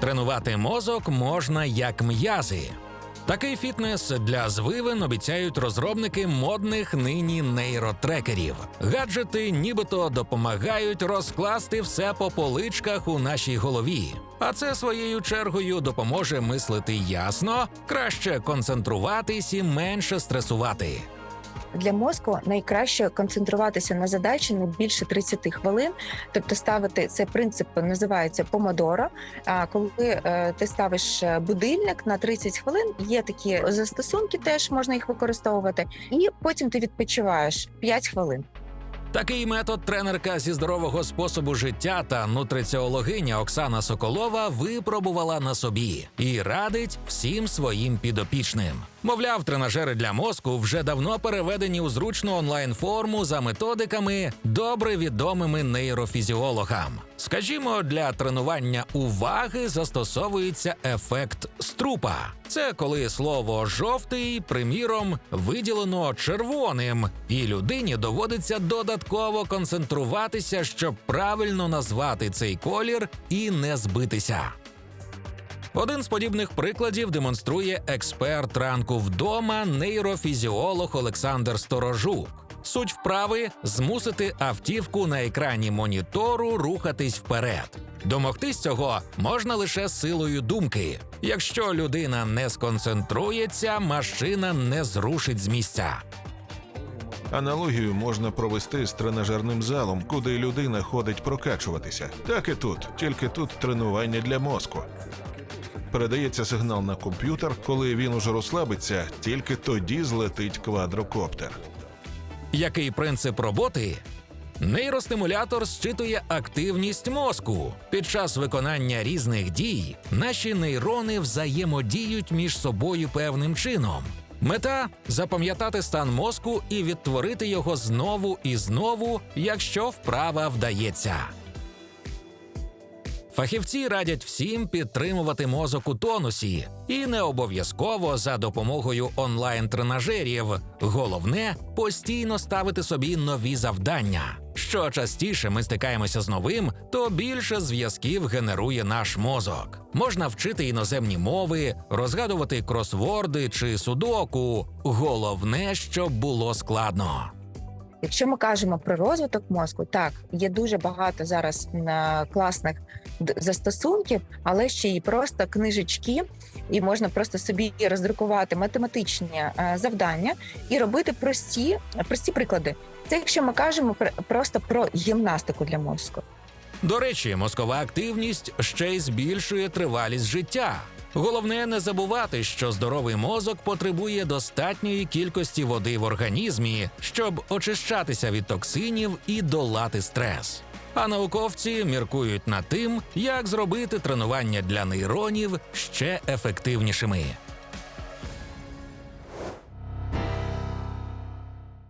Тренувати мозок можна як м'язи. Такий фітнес для звивин обіцяють розробники модних нині нейротрекерів. Гаджети нібито допомагають розкласти все по поличках у нашій голові. А це своєю чергою допоможе мислити ясно, краще концентруватись і менше стресувати. Для мозку найкраще концентруватися на задачі не більше 30 хвилин, тобто ставити цей принцип називається помодоро. Коли е, ти ставиш е, будильник на 30 хвилин, є такі застосунки, теж можна їх використовувати, і потім ти відпочиваєш 5 хвилин. Такий метод тренерка зі здорового способу життя та нутриціологиня Оксана Соколова випробувала на собі і радить всім своїм підопічним. Мовляв, тренажери для мозку вже давно переведені у зручну онлайн-форму за методиками, добре відомими нейрофізіологам. Скажімо, для тренування уваги застосовується ефект струпа. Це коли слово жовтий, приміром, виділено червоним, і людині доводиться додатково концентруватися, щоб правильно назвати цей колір і не збитися. Один з подібних прикладів демонструє експерт ранку вдома, нейрофізіолог Олександр Сторожук. Суть вправи змусити автівку на екрані монітору рухатись вперед. Домогтись цього можна лише силою думки. Якщо людина не сконцентрується, машина не зрушить з місця. Аналогію можна провести з тренажерним залом, куди людина ходить прокачуватися. Так і тут, тільки тут тренування для мозку. Передається сигнал на комп'ютер, коли він уже розслабиться, тільки тоді злетить квадрокоптер. Який принцип роботи? Нейростимулятор зчитує активність мозку. Під час виконання різних дій наші нейрони взаємодіють між собою певним чином. Мета запам'ятати стан мозку і відтворити його знову і знову, якщо вправа вдається. Фахівці радять всім підтримувати мозок у тонусі, і не обов'язково за допомогою онлайн-тренажерів. Головне постійно ставити собі нові завдання. Що частіше ми стикаємося з новим, то більше зв'язків генерує наш мозок. Можна вчити іноземні мови, розгадувати кросворди чи судоку. Головне, щоб було складно. Якщо ми кажемо про розвиток мозку, так є дуже багато зараз е, класних застосунків, але ще й просто книжечки, і можна просто собі роздрукувати математичні е, завдання і робити прості, прості приклади. Це якщо ми кажемо пр- просто про гімнастику для мозку. До речі, мозкова активність ще й збільшує тривалість життя. Головне не забувати, що здоровий мозок потребує достатньої кількості води в організмі, щоб очищатися від токсинів і долати стрес. А науковці міркують над тим, як зробити тренування для нейронів ще ефективнішими.